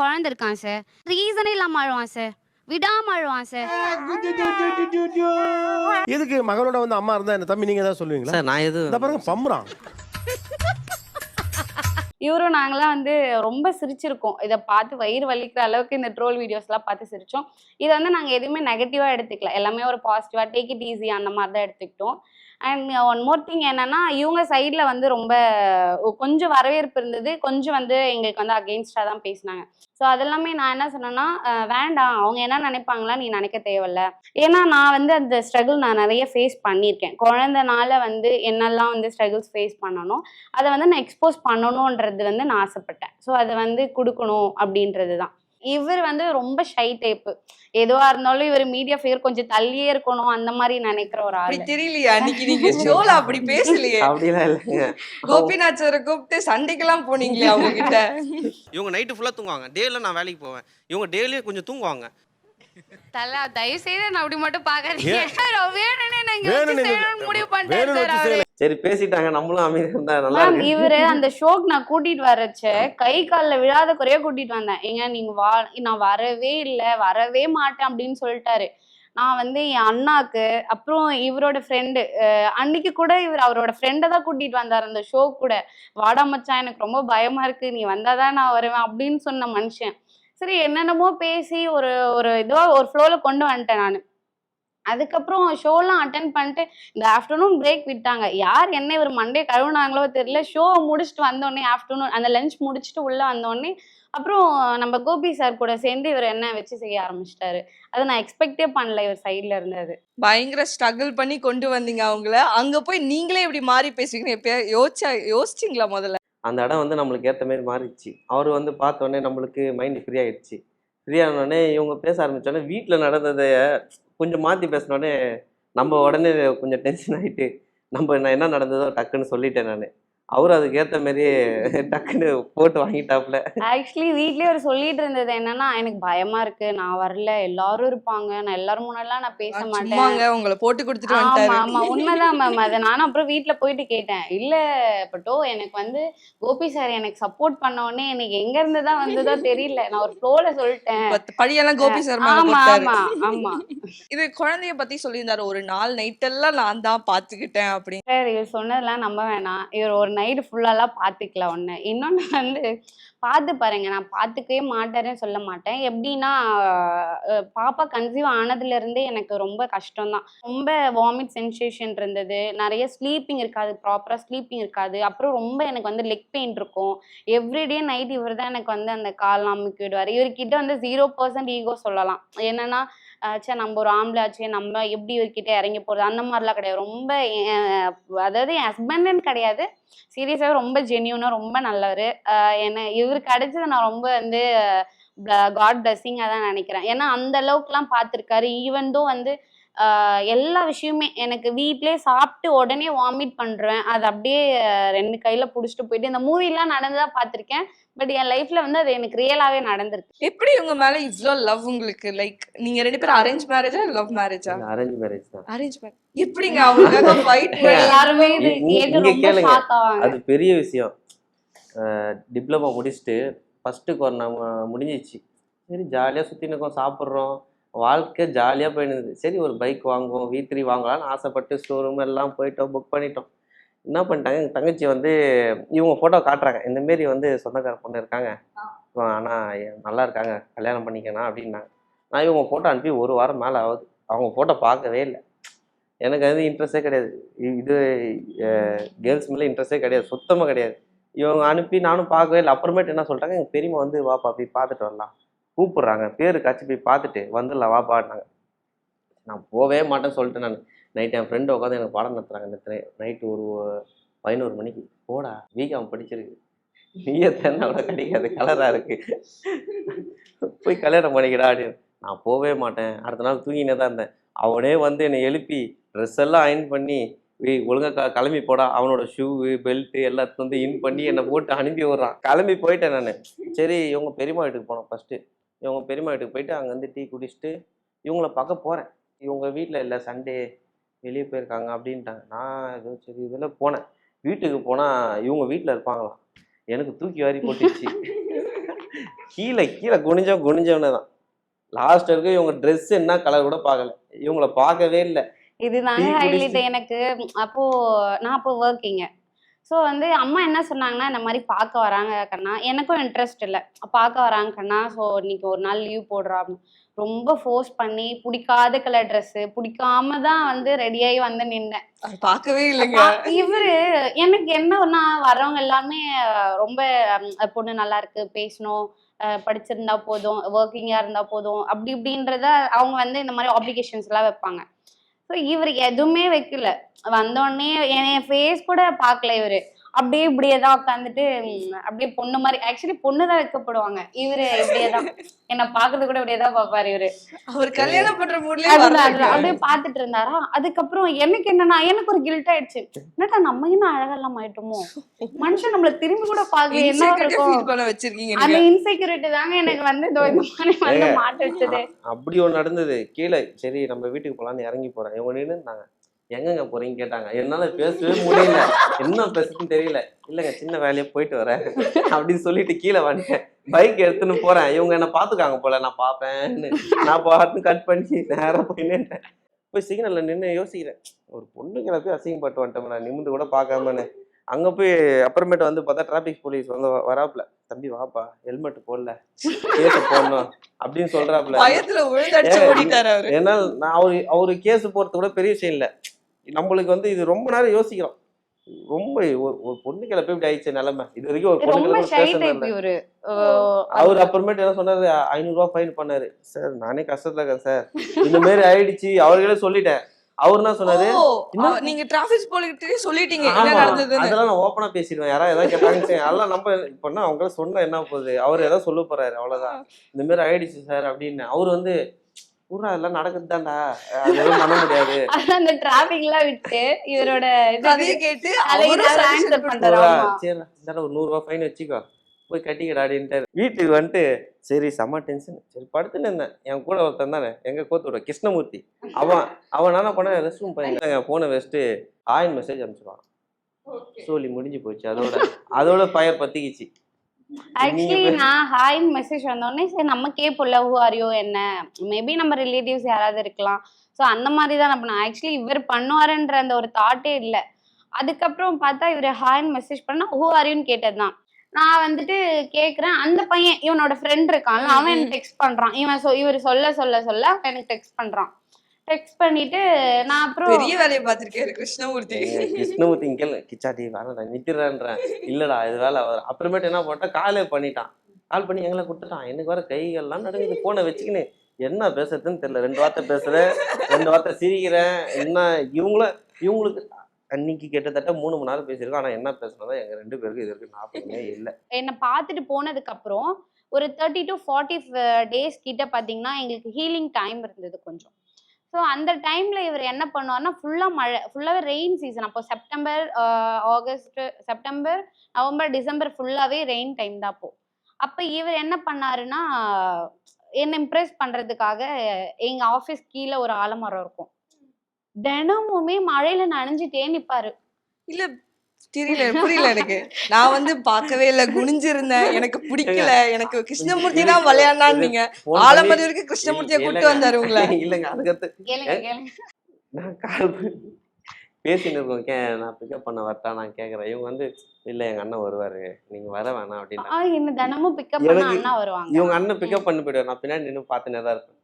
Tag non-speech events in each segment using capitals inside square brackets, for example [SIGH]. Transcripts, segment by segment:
குழந்தை இருக்கான் சார் ரீசனே இல்லாம அழுவான் சார் விடாம அழுவான் சார் எதுக்கு மகனோட வந்து அம்மா இருந்தா என்ன? தம்பி நீங்க ஏதாவது சொல்லுவீங்களா? சார் நான் எதுவும் இந்த பாருங்க பம்புறான். இவரும் நாங்களாம் வந்து ரொம்ப சிரிச்சிருக்கோம். இதை பார்த்து வயிறு வலிக்கிற அளவுக்கு இந்த ட்ரோல் வீடியோஸ்லாம் பார்த்து சிரிச்சோம். இதை வந்து நாங்கள் எதுவுமே நெகட்டிவாக எடுத்துக்கல. எல்லாமே ஒரு பாசிட்டிவாக டேக் இட் ஈஸி அந்த மாதிரி தான் எடுத்துக்கிட்டோம். அண்ட் ஒன் மோர் திங் என்னன்னா இவங்க சைடில் வந்து ரொம்ப கொஞ்சம் வரவேற்பு இருந்தது. கொஞ்சம் வந்து எங்களுக்கு வந்து அகெயின்ஸ்டாக தான் பேசினாங்க. ஸோ அதெல்லாமே நான் என்ன சொன்னேன்னா வேண்டாம். அவங்க என்ன நினைப்பாங்களா நீ நினைக்க தேவையில்ல. ஏன்னா நான் வந்து அந்த ஸ்ட்ரகிள் நான் நிறைய ஃபேஸ் பண்ணியிருக்கேன். குழந்தனால வந்து என்னெல்லாம் வந்து ஸ்ட்ரகிள்ஸ் ஃபேஸ் பண்ணணும் அதை வந்து நான் எக்ஸ்போஸ் பண்ணணுன்றது வந்து நான் ஆசைப்பட்டேன். ஸோ அதை வந்து கொடுக்கணும் அப்படின்றது தான். இவர் வந்து ரொம்ப ஷை டைப்பு எதுவா இருந்தாலும் இவர் மீடியா ஃபிகர் கொஞ்சம் தள்ளியே இருக்கணும் அந்த மாதிரி நினைக்கிற ஒரு ஆள். தெரியலையே அன்னைக்கு நீங்க [LAUGHS] ஷோல அப்படி பேசலையே. அப்படிலாம் இல்லைங்க. கோபிநாத் சாரை கூப்பிட்டு சண்டைக்கெல்லாம் போனீங்களே அவங்க கிட்ட இவங்க நைட்டு ஃபுல்லாக தூங்குவாங்க. டேல நான் வேலைக்கு போவேன். இவங்க டேலியே கொஞ்சம் தூங்குவாங்க. தல தயவு செய்து நான் அப்படி மட்டும் பாக்காதீங்க வேணும்னே நாங்க முடிவு பண்ணிட்டாரு வேணும்னு சார் வச்சு அவரு. சரி பேசிட்டாங்க. நம்மளும் அமைதியா இருந்தா நல்லா மேம் இருக்கு. இவரு அந்த ஷோக்கு நான் கூட்டிட்டு வரச்ச கை கால்ல விழாத குறைய கூட்டிட்டு வந்தேன். ஏங்க நீங்க வா நான் வரவே இல்லை வரவே மாட்டேன் அப்படின்னு சொல்லிட்டாரு. நான் வந்து என் அண்ணாக்கு அப்புறம் இவரோட ஃப்ரெண்டு அன்னைக்கு கூட இவர் அவரோட ஃப்ரெண்டை தான் கூட்டிட்டு வந்தார் அந்த ஷோ கூட. வாடா மச்சான் எனக்கு ரொம்ப பயமா இருக்கு. நீ வந்தாதான் நான் வருவேன் அப்படின்னு சொன்ன மனுஷன். சரி என்னென்னமோ பேசி ஒரு ஒரு இதுவாக ஒரு ஃப்ளோவில் கொண்டு வந்துட்டேன் நான். அதுக்கப்புறம் ஷோலாம் அட்டன் பண்ணிட்டு இந்த ஆஃப்டர்நூன் பிரேக் விட்டாங்க. யார் என்ன இவர் மண்டே கழுவுனாங்களோ தெரியல. ஷோ முடிச்சுட்டு வந்தோடனே ஆஃப்டர்நூன் அந்த லஞ்ச் முடிச்சுட்டு உள்ளே வந்தோடனே அப்புறம் நம்ம கோபி சார் கூட சேர்ந்து இவர் என்ன வச்சு செய்ய ஆரம்பிச்சிட்டாரு. அதை நான் எக்ஸ்பெக்டே பண்ணல இவர் சைட்ல இருந்தது. பயங்கர ஸ்ட்ரகிள் பண்ணி கொண்டு வந்தீங்க அவங்கள. அங்க போய் நீங்களே இப்படி மாறி பேசுறீங்க எப்ப யோசிச்சா யோசிச்சிங்களா முதல்ல? அந்த இடம் வந்து நம்மளுக்கு ஏற்ற மாதிரி மாறிடுச்சு. அவர் வந்து பார்த்தோன்னே நம்மளுக்கு மைண்ட் ஃப்ரீ ஆகிடுச்சு ஃப்ரீ உடனே இவங்க பேச ஆரம்பித்தோடனே வீட்டில் நடந்ததை கொஞ்சம் மாற்றி பேசினோடனே நம்ம உடனே கொஞ்சம் டென்ஷன் ஆகிட்டு நம்ம நான் என்ன நடந்ததோ டக்குன்னு சொல்லிட்டேன் நான். அவர் அதுக்கு ஏற்ற மாதிரியே டக்குன்னு போட்டு வாங்கிட்டாப்புல. ஆக்சுவலி வீட்லயே அவர் சொல்லிட்டு இருந்தது என்னன்னா எனக்கு பயமா இருக்கு. நான் வரல. எல்லாரும் இருப்பாங்க. நான் எல்லாரும் முன்னாடிலாம் நான் பேச மாட்டேன். உங்களை போட்டு கொடுத்துட்டு ஆமா வந்துட்டாரு. ஆமா. உண்மைதான் மேம் அதை நானும் அப்புறம் வீட்ல போயிட்டு கேட்டேன். இல்ல பட்டோ எனக்கு வந்து கோபி சார் எனக்கு சப்போர்ட் பண்ண உடனே எனக்கு எங்க இருந்து தான் வந்ததோ தெரியல. நான் ஒரு ஃப்ளோல சொல்லிட்டேன். பழியெல்லாம் கோபி சார் ஆமா ஆமா ஆமா. இது குழந்தைய பத்தி சொல்லியிருந்தாரு. ஒரு நாள் நைட் எல்லாம் நான் தான் பாத்துக்கிட்டேன் அப்படின்னு. சார் இவர் சொன்னதெல்லாம் நம்ப வேணாம். இவர் ஒரு நைட்டு ஃபுல்லாலாம் பார்த்துக்கல ஒன்று இன்னொன்று வந்து பார்த்து பாருங்க நான் பார்த்துக்கவே மாட்டேன்னு சொல்ல மாட்டேன். எப்படின்னா பாப்பா கன்சீவ் ஆனதுலேருந்தே எனக்கு ரொம்ப கஷ்டம்தான். ரொம்ப வாமிட் சென்சேஷன் இருந்தது. நிறைய ஸ்லீப்பிங் இருக்காது ப்ராப்பராக ஸ்லீப்பிங் இருக்காது. அப்புறம் ரொம்ப எனக்கு வந்து லெக் பெயின் இருக்கும். எவ்ரிடே நைட் இவர் தான் எனக்கு வந்து அந்த கால் அமுக்கி விடுவார் இவர்கிட்ட வந்து ஜீரோ பர்சன்ட் ஈகோ சொல்லலாம். என்னன்னா ஆச்சா நம்ம ஒரு ஆம்பளை ஆச்சே நம்ம எப்படி இவர்கிட்ட இறங்கி போகிறது அந்த மாதிரிலாம் கிடையாது. ரொம்ப அதாவது என் ஹஸ்பண்டுன்னு கிடையாது. சீரியஸாகவே ரொம்ப ஜென்யூனாக ரொம்ப நல்லவர். என்ன இவர் கிடைச்சது நான் ரொம்ப வந்து காட் பிளஸ்ஸிங்காக தான் நினைக்கிறேன். ஏன்னா அந்த அளவுக்குலாம் பார்த்துருக்காரு. ஈவன் தோ வந்து எல்லா விஷயமே எனக்கு வீட்டிலே சாப்பிட்டு உடனே வாமிட் பண்ணுறேன் அது அப்படியே ரெண்டு கையில் பிடிச்சிட்டு போயிட்டு இந்த மூவிலாம் நடந்ததா பார்த்துருக்கேன். பட் என் லைஃப்பில் வந்து அது எனக்கு ரியலாகவே நடந்திருக்கு. எப்படி உங்க மேல இவ்ளோ லவ் உங்களுக்கு? லைக் நீங்க ரெண்டு பேரும் அரேஞ்ச் மேரேஜா லவ் மேரேஜா அரேஞ்ச் மேரேஜ் தான். அரேஞ்ச் மேரேஜ் எப்படிங்க ஃபைட் எல்லாருமே இது ரொம்ப. ஷாக் ஆவாங்க. அது பெரிய விஷயம். டிப்ளமா முடிச்சுட்டு ஃபஸ்ட்டு கொரோனா முடிஞ்சிச்சு சரி ஜாலியாக சுற்றி இருக்கோம் சாப்பிட்றோம். வாழ்க்கை ஜாலியாக போயிடுது. சரி ஒரு பைக் வாங்குவோம் வி த்ரீ வாங்கலாம்னு ஆசைப்பட்டு ஷோரூம் எல்லாம் போயிட்டோம் புக் பண்ணிட்டோம். என்ன பண்ணிட்டாங்க? எங்கள் தங்கச்சி வந்து இவங்க ஃபோட்டோ காட்டுறாங்க. இந்த மாரி வந்து சொந்தக்கார பொண்ணு இருக்காங்க. ஆனால் நல்லா இருக்காங்க. கல்யாணம் பண்ணிக்கணும் அப்படின்னாங்க. நான் இவங்க ஃபோட்டோ அனுப்பி ஒரு வாரம் மேலே ஆகுது. அவங்க ஃபோட்டோ பார்க்கவே இல்லை. எனக்கு அது இன்ட்ரெஸ்டே கிடையாது. இது கேர்ள்ஸ் மேலே இன்ட்ரெஸ்டே கிடையாது. சுத்தமாக கிடையாது. இவங்க அனுப்பி நானும் பார்க்கவே இல்லை. அப்புறமேட்டு என்ன சொல்லிட்டாங்க எங்கள் பெரியம்மா வந்து வாப்பா போய் பார்த்துட்டு வரலாம். கூப்பிட்றாங்க. காய்ச்சி போய் பார்த்துட்டு வந்துடலாம் வாப்பான்னாங்க நான் போவே மாட்டேன்னு சொல்லிட்டு நான். நைட் என் ஃப்ரெண்டு உட்காந்து எனக்கு பாடம் நடத்துறாங்க இந்த நைட்டு ஒரு பதினோரு மணிக்கு. போடா வீகாம் படிச்சிருக்கு. நீயே தானே அவ்வளோ கிடைக்காது கலராக இருக்கு. போய் கல்யாணம் பண்ணிக்கடா அப்படின்னு. நான் போவே மாட்டேன். அடுத்த நாள் தூங்கினே தான் இருந்தேன். அவனே வந்து என்னை எழுப்பி ட்ரெஸ் எல்லாம் அயன் பண்ணி ஒழுங்காக க கிளம்பி போடா. அவனோட ஷூவு பெல்ட்டு எல்லாத்தையும் வந்து இன் பண்ணி என்னை போட்டு அனுப்பி விட்றான். கிளம்பி போயிட்டேன் நான். சரி இவங்க பெரியம்மா வீட்டுக்கு போனோம் ஃபஸ்ட்டு இவங்க பெரியம்மா வீட்டுக்கு போயிட்டு அங்கே வந்து டீ குடிச்சிட்டு இவங்கள பார்க்க போகிறேன் இவங்க வீட்டில் இல்லை சண்டே வெளியே போயிருக்காங்க அப்படின்ட்டாங்க. நான் ஏதோ சரி இதில் போனேன். வீட்டுக்கு போனால் இவங்க வீட்டில் இருப்பாங்களாம். எனக்கு தூக்கி வாரி போட்டுச்சு. கீழே கீழே குனிஞ்சோம் குனிஞ்சவனே தான். லாஸ்ட் வரைக்கும் இவங்க ட்ரெஸ் என்ன கலர் கூட பார்க்கல. இவங்கள பார்க்கவே இல்லை. இதுதாங்க ஹைலைட் எனக்கு. அப்போ நான் அப்போ ஒர்க்கிங்க ஸோ வந்து அம்மா என்ன சொன்னாங்கன்னா இந்த மாதிரி பார்க்க வராங்க கண்ணா. எனக்கும் இன்ட்ரெஸ்ட் இல்லை. பார்க்க வராங்க கண்ணா ஸோ இன்னைக்கு ஒரு நாள் லீவ் போடுறா. அப்படின்னு. ரொம்ப ஃபோர்ஸ் பண்ணி பிடிக்காத கலர் ட்ரெஸ்ஸு பிடிக்காம தான் வந்து ரெடியாகி வந்து நின்னேன். பார்க்கவே இல்லைங்க. இவரு எனக்கு என்னன்னா வரவங்க எல்லாமே ரொம்ப பொண்ணு நல்லா இருக்கு பேசணும் படிச்சிருந்தா போதும் ஒர்க்கிங்கா இருந்தா போதும் அப்படி இப்படின்றத அவங்க வந்து இந்த மாதிரி ஆப்ளிகேஷன்ஸ் எல்லாம் வைப்பாங்க. ஸோ இவர் எதுவுமே வைக்கல. வந்தோடனே என் ஃபேஸ் கூட பார்க்கல இவர். அப்படியே இப்படியே தான் உட்காந்துட்டு அப்படியே பொண்ணு மாதிரி ஆக்சுவலி பொண்ணு தான் வைக்கப்படுவாங்க. இவரு இப்படியே தான் என்னை பார்க்கறது கூட இப்படியே தான் பார்ப்பாரு இவரு. அவர் கல்யாணம் பண்ற அதுதான். அப்படியே பாத்துட்டு இருந்தாரா? அதுக்கப்புறம் எனக்கு என்னன்னா எனக்கு ஒரு கில்ட் ஆயிடுச்சு. என்னடா நம்ம இன்னும் அழகெல்லாம் ஆயிட்டோமோ? மனுஷன் நம்மள திரும்பி கூட பாக்கல என்ன இருக்கும்? அந்த இன்செக்யூரிட்டி தாங்க எனக்கு வந்து இந்த மாதிரி வந்து. மாட்ட வச்சது. அப்படி ஒன்று நடந்தது. கீழே சரி நம்ம வீட்டுக்கு போகலான்னு இறங்கி போகிறேன் இவங்க நின்று இருந்தாங்க எங்கங்க போறீங்க கேட்டாங்க. என்னால் பேசவே முடியல. என்ன பேசுறதுன்னு தெரியல. இல்லைங்க சின்ன வேலையை போயிட்டு வரேன். அப்படின்னு சொல்லிட்டு கீழே வந்துட்டேன் பைக் எடுத்துன்னு போறேன். இவங்க என்ன பார்த்துக்காங்க போல. நான் பார்ப்பேன்னு. நான் பாட்டு கட் பண்ணி நேராக போய் நின்றேன் போய் சிக்னலில் நின்று யோசிக்கிறேன். ஒரு பொண்ணுங்களை போய் அசிங்கப்பட்டு வந்துட்டோம் நான் நிமிந்து கூட பார்க்காமன்னு. அங்கே போய் அப்புறமேட்டு வந்து பார்த்தா டிராஃபிக் போலீஸ் வந்து வ- வராப்புல. தம்பி வாப்பா. ஹெல்மெட் போடல. கேஸ் போடணும். அப்படின்னு அவரு. ஏன்னா நான் அவரு அவரு கேஸ் போறது கூட பெரிய விஷயம் இல்லை. நம்மளுக்கு வந்து இது ரொம்ப நேரம் யோசிக்கிறோம். ரொம்ப ஒரு பொண்ணுக்களை போய் இப்படி ஆயிடுச்சு நிலைமை. இது வரைக்கும் ஒரு இவரு. அவர் அப்புறமேட்டு என்ன சொன்னாரு? ஐநூறுரூவா ஃபைன் பண்ணாரு. சார் நானே கஷ்டத்துல இருக்கேன் சார். இந்த மாதிரி ஆயிடுச்சு. அவர்களே சொல்லிட்டேன். அவர் என்ன சொன்னாரு? நீங்க டிராபிக் போலீஸ்கிட்டே சொல்லிட்டீங்க. அதெல்லாம் நான் ஓப்பனா பேசிடுவேன். யாராவது ஏதாவது கேட்டாங்க அதெல்லாம் நம்ம இப்ப அவங்க சொன்னா என்ன போகுது? அவர் ஏதாவது சொல்ல போறாரு. அவ்வளவுதான். இந்த மாதிரி ஆயிடுச்சு சார். அப்படின்னு. அவர் வந்து பூரா எல்லாம் நடக்குது தான்டா அது எதுவும் பண்ண முடியாது. [LAUGHS] அந்த டிராபிக் எல்லாம் விட்டு இவரோட இது கதையை கேட்டு. சரி இந்த ஒரு நூறுரூவா ஃபைன் வச்சுக்கோ. போய் கட்டிக்கடா அப்படின்ட்டு வீட்டுக்கு வந்துட்டு சரி செம்ம டென்ஷன் சரி படுத்துன்னு இருந்தேன். என் கூட ஒருத்தன் தானே எங்க கோத்து விட கிருஷ்ணமூர்த்தி. அவன் அவன் என்ன பண்ண ரெஸ்ட் ரூம் போயிருந்தாங்க போனை வச்சுட்டு ஆயின் மெசேஜ் அனுப்பிச்சிடுவான் சோலி முடிஞ்சு போச்சு. அதோட அதோட ஃபயர் பத்திக்கிச்சு. ஆக்சுவலி நான் ஹாய்னு மெசேஜ் வந்தோடனே சரி நம்ம கேட்போம்ல ஹூ ஆரியோ என்ன? மேபி நம்ம ரிலேட்டிவ்ஸ் யாராவது இருக்கலாம். ஸோ அந்த மாதிரி தான் நான் ஆக்சுவலி இவர் பண்ணுவாருன்ற அந்த ஒரு தாட்டே இல்லை. அதுக்கப்புறம் பார்த்தா இவர் ஹாய்னு மெசேஜ் பண்ணா ஹூ ஆரியோன்னு கேட்டது தான் நான் வந்துட்டு கேட்குறேன் அந்த பையன் இவனோட ஃப்ரெண்ட் இருக்கான்ல அவன் எனக்கு டெக்ஸ்ட் பண்ணுறான் இவன் சொ இவர் சொல்ல சொல்ல சொல்ல அவன் எனக்கு டெக்ஸ்ட் பண்ணுறான் டெக்ஸ்ட் பண்ணிட்டு நான் அப்புறம் பெரிய வேலையை பார்த்திருக்காரு கிருஷ்ணமூர்த்தி. கிருஷ்ணமூர்த்தி இங்கே கிச்சாட்டி வேணாடா நித்திரன்றேன் இல்லடா இது வேலை அப்புறமேட்டு என்ன பண்ணிட்டா காலே பண்ணிட்டான். கால் பண்ணி எங்களை கொடுத்துட்டான் எனக்கு வர கைகள்லாம் நடுங்குது போனை வச்சுக்கின்னு என்ன பேசுறதுன்னு தெரியல. ரெண்டு வார்த்தை பேசுறேன். ரெண்டு வார்த்தை சிரிக்கிறேன். என்ன இவங்கள இவங்களுக்கு அன்னைக்கு கிட்டத்தட்ட மூணு மணி நேரம் பேசியிருக்கோம். ஆனா என்ன பேசுனதா எங்க ரெண்டு பேருக்கு இது வரைக்கும் ஞாபகமே இல்லை. என்னை பார்த்துட்டு போனதுக்கு அப்புறம் ஒரு தேர்ட்டி டு ஃபார்ட்டி டேஸ் கிட்ட பார்த்தீங்கன்னா எங்களுக்கு ஹீலிங் டைம் இருந்தது கொஞ்சம். ஸோ அந்த டைம்ல இவர் என்ன பண்ணுவார்னா ஃபுல்லா மழை ஃபுல்லாவே ரெயின் சீசன் அப்போ September August September November December ஃபுல்லாவே ரெயின் டைம் தான் அப்போ. அப்போ இவர் என்ன பண்ணாருன்னா என்னை இம்ப்ரெஸ் பண்றதுக்காக எங்க ஆஃபீஸ் கீழே ஒரு ஆலமரம் இருக்கும். தினமுமே மழையில நனைஞ்சிட்டே நிப்பாரு. இல்ல தெரியல புரியல எனக்கு. நான் வந்து பார்க்கவே இல்ல குனிஞ்சிருந்தேன். எனக்கு பிடிக்கல. எனக்கு கிருஷ்ணமூர்த்தி தான் நீங்க ஆலமரம் பண்ணி- வரைக்கும் கிருஷ்ணமூர்த்தியை. கூட்டு வந்தாரு உங்களை. இல்லைங்க அதுக்கடுத்து கேளுங்க கேளுங்க. நான் கால் பண்ணி பேசின்னு இருக்கோம். நான் பிக்கப் பண்ண வரட்டா? நான் கேட்குறேன் இவங்க வந்து இல்லை எங்கள் அண்ணன் வருவார். நீங்கள் வர வேணாம் அப்படின்னா தினமும் பிக்கப் பண்ண அண்ணா வருவாங்க. இவங்க அண்ணன் பிக்கப் பண்ணி போயிடுவார். நான் பின்னாடி நின்று பார்த்துனே தான் இருப்பேன்.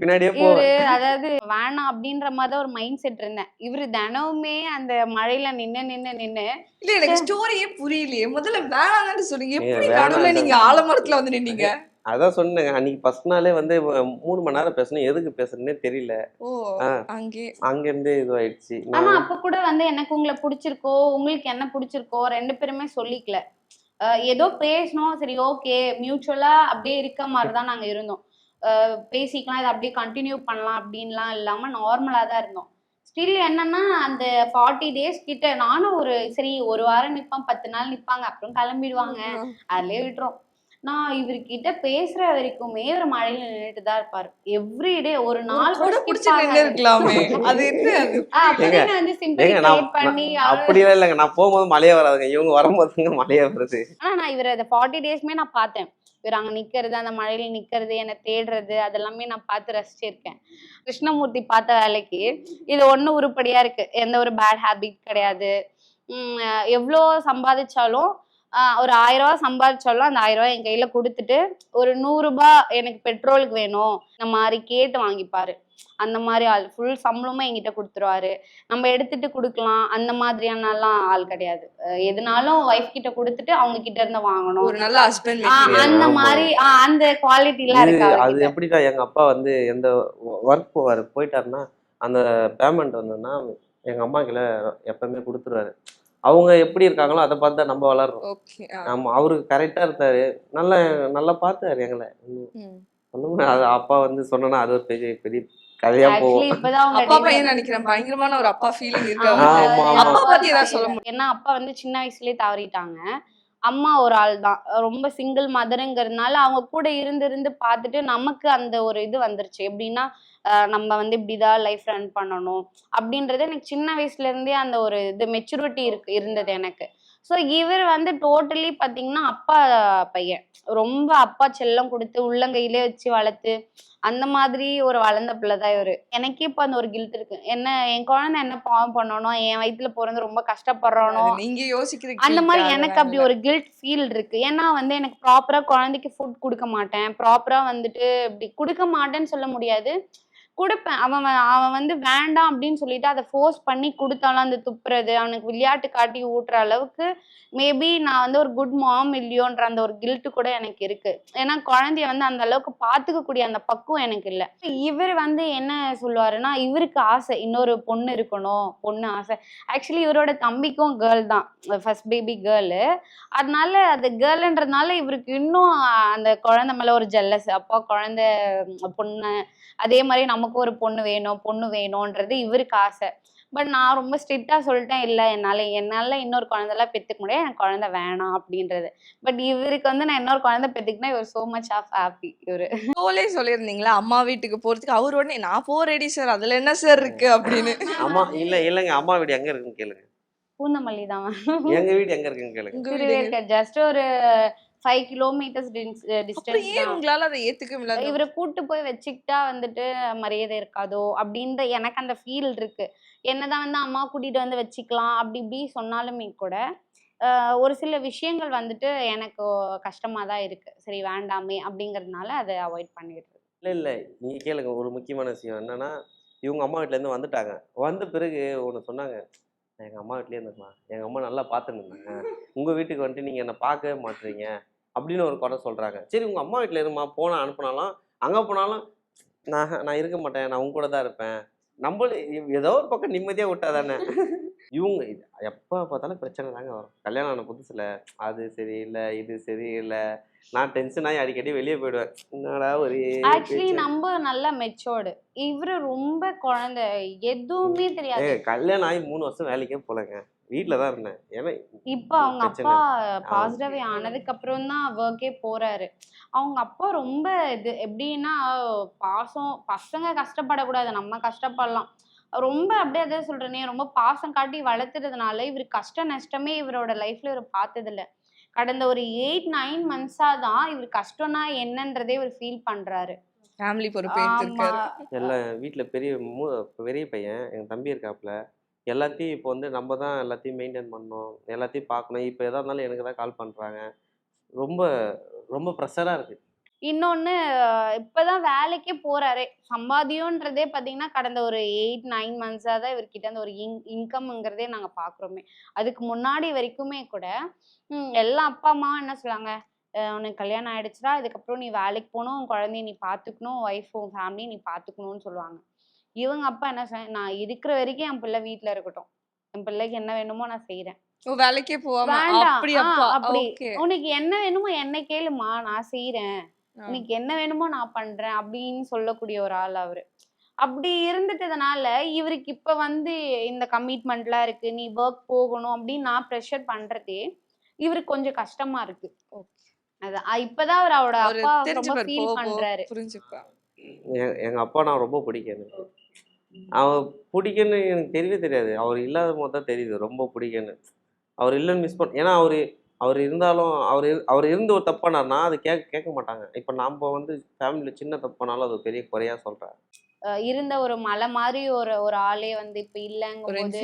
பின்னாடியே இவரு அதாவது வேணாம் அப்படின்ற மாதிரி தான் ஒரு மைண்ட் செட் இருந்தேன். இவரு தினமுமே அந்த மழையில நின்னு நின்னு நின்னு இல்ல எனக்கு ஸ்டோரியே புரியலையே. முதல்ல வேணாம்னு சொல்லுங்க எப்படி நடுவுல. நீங்க ஆலமரத்துல வந்து நின்னீங்க? அதான் சொன்னேங்க. அன்னைக்கு ஃபர்ஸ்ட் நாளே வந்து மூணு மணி நேரம் பேசணும் எதுக்கு பேசுறதுன்னே தெரியல. அங்கே. அங்கேருந்தே இதுவாயிடுச்சு. ஆனா அப்ப கூட வந்து எனக்கு உங்களை பிடிச்சிருக்கோ உங்களுக்கு என்ன பிடிச்சிருக்கோ ரெண்டு பேருமே சொல்லிக்கல. ஏதோ பேசணும் சரி ஓகே. மியூச்சுவலா அப்படியே இருக்க மாதிரி தான் நாங்க இருந்தோம். பேசிக்கலாம் இதை அப்படியே கண்டினியூ பண்ணலாம் அப்படின்லாம் இல்லாம நார்மலா தான் இருந்தோம். ஸ்டில் என்னன்னா அந்த ஃபார்ட்டி டேஸ் கிட்ட நானும் ஒரு சரி ஒரு வாரம் நிப்பேன் பத்து நாள் நிப்பாங்க அப்புறம் கிளம்பிடுவாங்க. அதுலயே விட்டுரும். நான் இவர்கிட்ட பேசுற வரைக்குமே ஒரு மழையில நின்றுட்டு தான் இருப்பாரு எவ்ரிடே ஒரு நாள் கூட பிடிச்சி நின்று ஆகாது. இருக்கலாமே [LAUGHS] அது என்ன வந்து சிம்பிள் பண்ணி நான் அப்படிலாம் இல்லைங்க. நான் போகும்போது மழையே வராதுங்க. இவங்க வரும்போதுங்க மழையே வருது. ஆனா நான் இவரை அந்த ஃபார்ட்டி டேஸ்மே நான் பார்த்தேன். இவர் அங்க நிக்கிறது அந்த மழையில நிக்கிறது என்னை தேடுறது அதெல்லாமே நான் பார்த்து ரசிச்சிருக்கேன். கிருஷ்ணமூர்த்தி பார்த்த வேலைக்கு இது ஒண்ணு உருப்படியா இருக்கு. எந்த ஒரு பேட் ஹேபிட் கிடையாது. எவ்வளோ சம்பாதிச்சாலும் ஒரு ஆயிரம் ரூபாய் சம்பாதிச்சாலும் அந்த ஆயிரம் ரூபாய் என் கையில கொடுத்துட்டு ஒரு நூறு ரூபாய் எனக்கு பெட்ரோலுக்கு வேணும். இந்த மாதிரி கேட்டு வாங்கிப்பாரு. அந்த மாதிரி ஆள் ஃபுல் சம்பளமும் என்கிட்ட கொடுத்துருவாரு. நம்ம எடுத்துட்டு கொடுக்கலாம். அந்த மாதிரியானலாம் ஆள் கிடையாது. எதுனாலும் ஒய்ஃப் கிட்ட கொடுத்துட்டு அவங்க கிட்ட இருந்து வாங்கணும். ஒரு நல்ல ஹஸ்பண்ட் அந்த. மாதிரி ஆஹ் அந்த குவாலிட்டி எல்லாம் இது இருக்கு அது. எப்படின்னா எங்க அப்பா வந்து எந்த ஒர்க் போவாரு போயிட்டாருன்னா அந்த பேமெண்ட் வந்ததுன்னா எங்க அம்மா கீழே எப்பவுமே கொடுத்துருவாரு. அவங்க எப்படி இருக்காங்களோ அதை பார்த்து தான் நம்ம வளர்றோம். ஓகே ஆமா அவருக்கு கரெக்டா இருந்தாரு நல்லா நல்லா பார்த்தாரு எங்களை. ம். சொல்லுங்க அது அப்பா வந்து சொன்னா அது ஒரு பெரிய பெரிய கதையா போகும். இப்பதான் அவங்க அப்பா பையன் நினைக்கிறேன். பயங்கரமான ஒரு அப்பா ஃபீலிங் இருக்கு. முடியும்? ஏன்னா அப்பா வந்து சின்ன வயசுலயே தவறிட்டாங்க. அம்மா ஒரு ஆள் தான். ரொம்ப சிங்கிள் மதருங்கிறதுனால அவங்க கூட இருந்து இருந்து பார்த்துட்டு நமக்கு அந்த ஒரு இது வந்துருச்சு. எப்படின்னா நம்ம வந்து இப்படிதான் லைஃப் ரன் பண்ணணும் அப்படின்றது எனக்கு சின்ன வயசுல இருந்தே அந்த ஒரு இது மெச்சூரிட்டி இருக்கு இருந்தது எனக்கு. ஸோ இவர் வந்து டோட்டலி பார்த்தீங்கன்னா அப்பா பையன். ரொம்ப அப்பா செல்லம் கொடுத்து உள்ளங்கையிலே வச்சு வளர்த்து அந்த மாதிரி ஒரு வளர்ந்த பிள்ளை தான் இவரு. எனக்கே இப்போ அந்த ஒரு கில்ட் இருக்கு. என்ன என் குழந்தை என்ன பாவம் பண்ணணும் என் வயித்துல பிறந்து ரொம்ப கஷ்டப்படுறானோ நீங்க யோசிக்கிறீங்க அந்த மாதிரி எனக்கு அப்படி ஒரு கில்ட் ஃபீல் இருக்கு. ஏன்னா வந்து எனக்கு ப்ராப்பரா குழந்தைக்கு ஃபுட் கொடுக்க மாட்டேன். ப்ராப்பரா வந்துட்டு இப்படி கொடுக்க மாட்டேன்னு சொல்ல முடியாது. கொடுப்பேன். அவன் அவன் வந்து வேண்டாம் அப்படின்னு சொல்லிட்டு அதை ஃபோர்ஸ் பண்ணி கொடுத்தாலும் அந்த துப்புறது அவனுக்கு விளையாட்டு காட்டி ஊட்டுற அளவுக்கு மேபி நான் வந்து ஒரு குட் மாம் இல்லையோன்ற அந்த ஒரு கில்ட்டு கூட எனக்கு இருக்கு. ஏன்னா குழந்தைய வந்து அந்த அளவுக்கு பாத்துக்கக்கூடிய அந்த பக்குவம் எனக்கு இல்லை. இவர் வந்து என்ன சொல்லுவாருன்னா இவருக்கு ஆசை இன்னொரு பொண்ணு இருக்கணும் பொண்ணு ஆசை. ஆக்சுவலி இவரோட தம்பிக்கும் கேர்ள் தான். ஃபர்ஸ்ட் பேபி கேர்ளு அதனால அது கேர்ள்ன்றதுனால இவருக்கு இன்னும் அந்த குழந்தை மேல ஒரு ஜெல்லஸ் அப்பா குழந்தை பொண்ணு அதே மாதிரி நம்ம நமக்கும் ஒரு பொண்ணு வேணும் பொண்ணு வேணும்ன்றது இவருக்கு ஆசை. பட் நான் ரொம்ப ஸ்ட்ரிக்டா சொல்லிட்டேன் இல்லை என்னால என்னால இன்னொரு குழந்தைலாம் பெத்துக்க முடியாது. எனக்கு குழந்தை வேணாம் அப்படின்றது. பட் இவருக்கு வந்து நான் இன்னொரு குழந்தை பெத்துக்கினா இவர் சோ மச் ஆஃப் ஹாப்பி இவரு. ஷோலே சொல்லியிருந்தீங்களா? அம்மா வீட்டுக்கு போறதுக்கு அவர் உடனே நான் போ ரெடி சார் அதுல என்ன சார் இருக்கு? அப்படின்னு. அம்மா இல்ல இல்லைங்க அம்மா வீடு எங்க இருக்குன்னு கேளுங்க. பூந்தமல்லி தான். எங்க வீடு எங்க இருக்குன்னு கேளுங்க? ஜஸ்ட் ஒரு ஃபைவ் கிலோமீட்டர்ஸ் டிஸ்டன்ஸ் உங்களால அதை ஏத்துக்க முடியல இவரை கூட்டு போய் வச்சுக்கிட்டா வந்துட்டு மரியாதை இருக்காதோ அப்படின்ற எனக்கு அந்த ஃபீல் இருக்கு. என்னதான் வந்து அம்மா கூட்டிட்டு வந்து வச்சுக்கலாம் அப்படி இப்படி சொன்னாலுமே கூட ஒரு சில விஷயங்கள் வந்துட்டு எனக்கு கஷ்டமா தான் இருக்கு. சரி வேண்டாமே அப்படிங்கறதுனால அதை அவாய்ட் பண்ணிடுறது. இல்ல இல்ல. நீங்க கேளுங்க ஒரு முக்கியமான விஷயம் என்னன்னா இவங்க அம்மா வீட்ல இருந்து வந்துட்டாங்க. வந்த பிறகு ஒண்ணு சொன்னாங்க எங்கள் அம்மா வீட்லேயே இருந்திருக்கலாம் எங்கள் அம்மா நல்லா பார்த்துன்னு உங்கள் வீட்டுக்கு வந்துட்டு நீங்கள் என்னை பார்க்கவே மாட்டுறீங்க அப்படின்னு ஒரு குறை சொல்கிறாங்க சரி உங்கள் அம்மா வீட்டில் இருமா போனால் அனுப்புனாலும் அங்கே போனாலும் நான் நான் இருக்க மாட்டேன். நான் உங்க கூட தான் இருப்பேன். நம்ம ஏதோ ஒரு பக்கம் நிம்மதியாக விட்டா தானே. இவங்க இது எப்போ பார்த்தாலும் பிரச்சனை தாங்க வரும். கல்யாணம் ஆன புதுசில் அது சரியில்லை இது சரியில்லை நான் டென்ஷன் ஆகி அடிக்கடி வெளியே போயிடுவேன். என்னடா ஒரு ஆக்சுவலி நம்ம நல்லா மெச்சோர்டு இவரு ரொம்ப குழந்தை. எதுவுமே தெரியாது. கல்யாணம் ஆகி மூணு வருஷம் வேலைக்கே போலங்க. வீட்டில் தான் இருந்தேன். ஏன்னா இப்ப அவங்க அப்பா பாசிட்டிவ் ஆனதுக்கு அப்புறம் தான் ஒர்க்கே போறாரு. அவங்க அப்பா ரொம்ப இது எப்படின்னா பாசம் பசங்க கஷ்டப்படக்கூடாது. நம்ம கஷ்டப்படலாம். ரொம்ப அப்படியே அதே சொல்றேனே ரொம்ப பாசம் காட்டி வளர்த்துறதுனால இவர் கஷ்ட நஷ்டமே இவரோட லைஃப்ல இவர் பார்த்தது இல்ல கடந்த ஒரு எயிட் நைன் மந்த்ஸா தான் இவர் கஷ்டம்னா என்னன்றதே இவர் ஃபீல் பண்றாரு. ஃபேமிலி பொறுப்பு எல்லாம் வீட்டில் பெரிய மூ பெரிய பையன் எங்கள் தம்பி இருக்காப்புல எல்லாத்தையும் இப்போ வந்து நம்ம தான் எல்லாத்தையும் மெயின்டைன் பண்ணணும் எல்லாத்தையும் பார்க்கணும். இப்போ எதா இருந்தாலும் எனக்கு தான் கால் பண்ணுறாங்க ரொம்ப ரொம்ப ப்ரெஷராக இருக்குது இன்னொன்னு இப்பதான் வேலைக்கே போறாரு. சம்பாதியம்ன்றதே பாத்தீங்கன்னா கடந்த ஒரு எயிட் நைன் மந்த்ஸா தான் இவர்கிட்ட அந்த ஒரு இன் இன்கம்ங்கிறதே நாங்க பாக்குறோமே. அதுக்கு முன்னாடி வரைக்குமே கூட ம், எல்லா அப்பா அம்மாவும் என்ன சொல்லுவாங்க அஹ் உனக்கு கல்யாணம் ஆயிடுச்சுடா இதுக்கப்புறம் நீ வேலைக்கு போகணும் உன் குழந்தைய நீ பாத்துக்கணும் ஒய்ஃப் உன் ஃபேமிலி நீ பாத்துக்கணும்னு சொல்லுவாங்க. இவங்க அப்பா என்ன சொல்ல நான் இருக்கிற வரைக்கும் என் பிள்ளை வீட்ல இருக்கட்டும். என் பிள்ளைக்கு என்ன வேணுமோ நான் செய்யறேன் ஓ வேலைக்கே வேண்டாம். அப்படி ஆ, அப்பா. அப்படி. ஓகே. உனக்கு என்ன வேணுமோ என்ன கேளுமா நான் செய்யறேன் உனக்கு என்ன வேணுமோ நான் பண்றேன் அப்படின்னு சொல்லக்கூடிய ஒரு ஆள் அவரு. அப்படி இருந்துட்டதுனால இவருக்கு இப்ப வந்து இந்த கமிட்மெண்ட்லாம் இருக்கு நீ ஒர்க் போகணும் அப்படின்னு நான் ப்ரெஷர் பண்றதே இவருக்கு கொஞ்சம் கஷ்டமா இருக்கு. அது அ- இப்பதான் அவர் அவரோட அவரு அப்பா ரொம்ப ஃபீல் பண்றாரு. எங்க அப்பா நான் ரொம்ப பிடிக்கும் எனக்கு. அவர் பிடிக்குன்னு எனக்கு தெரியவே தெரியாது. அவர் இல்லாத போது தான் தெரியுது ரொம்ப பிடிக்குன்னு. அவர் இல்லைன்னு மிஸ் பண்ண ஏன்னா அவர் அவர் இருந்தாலும் அவர் அவர் இருந்து ஒரு தப்பு பண்ணாருன்னா அது கேட்க கேட்க மாட்டாங்க. இப்போ நம்ம வந்து ஃபேமிலியில் சின்ன தப்பு பண்ணாலும் அது ஒரு பெரிய குறையா சொல்கிறேன் அஹ் இருந்த ஒரு மலை மாதிரி ஒரு ஒரு ஆளே வந்து இப்ப உங்களுக்கு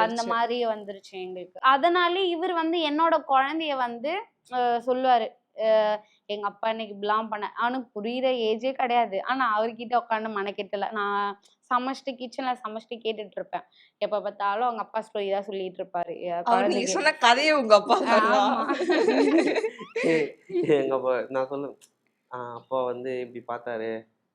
அந்த. மாதிரி வந்துருச்சு எங்களுக்கு. அதனால இவர் வந்து என்னோட குழந்தைய வந்து அஹ் சொல்லுவாரு. அஹ் எங்க அப்பா இன்னைக்கு இப்படிலாம் பண்ண அவனுக்கு புரியுற ஏஜே கிடையாது. ஆனா அவர்கிட்ட உட்காந்து மனக்கெட்டல. நான் சமைச்சிட்டு கிச்சன்ல சமைச்சிட்டு கேட்டுட்டு இருப்பேன் எப்ப பார்த்தாலும் அவங்க அப்பா ஸ்டோரி தான் சொல்லிட்டு இருப்பாரு. அவர். சொன்ன கதையை உங்க அப்பா அப்பா நான் சொல்லுவேன் "ஆ, அப்பா வந்து இப்படி பார்த்தாரு.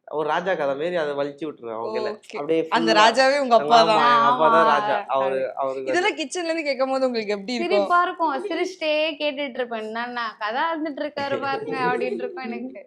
ஒரு ராஜா கதை மாரி அதை வலிச்சு விட்டுருவேன் அவங்கள. அப்படியே அந்த. ராஜாவே உங்க அப்பா தான். எங்க அப்பா தான். ராஜா. அவரு அவருக்கு இதெல்லாம் கிச்சன்ல இருந்து கேட்கும் போது உங்களுக்கு எப்படி இருக்கும்? சிரிப்பா இருக்கும். சிரிச்சிட்டே கேட்டுட்டு இருப்பேன் என்னன்னா கதை இருந்துட்டு இருக்காரு பாருங்க அப்படின்னு இருக்கும் எனக்கு.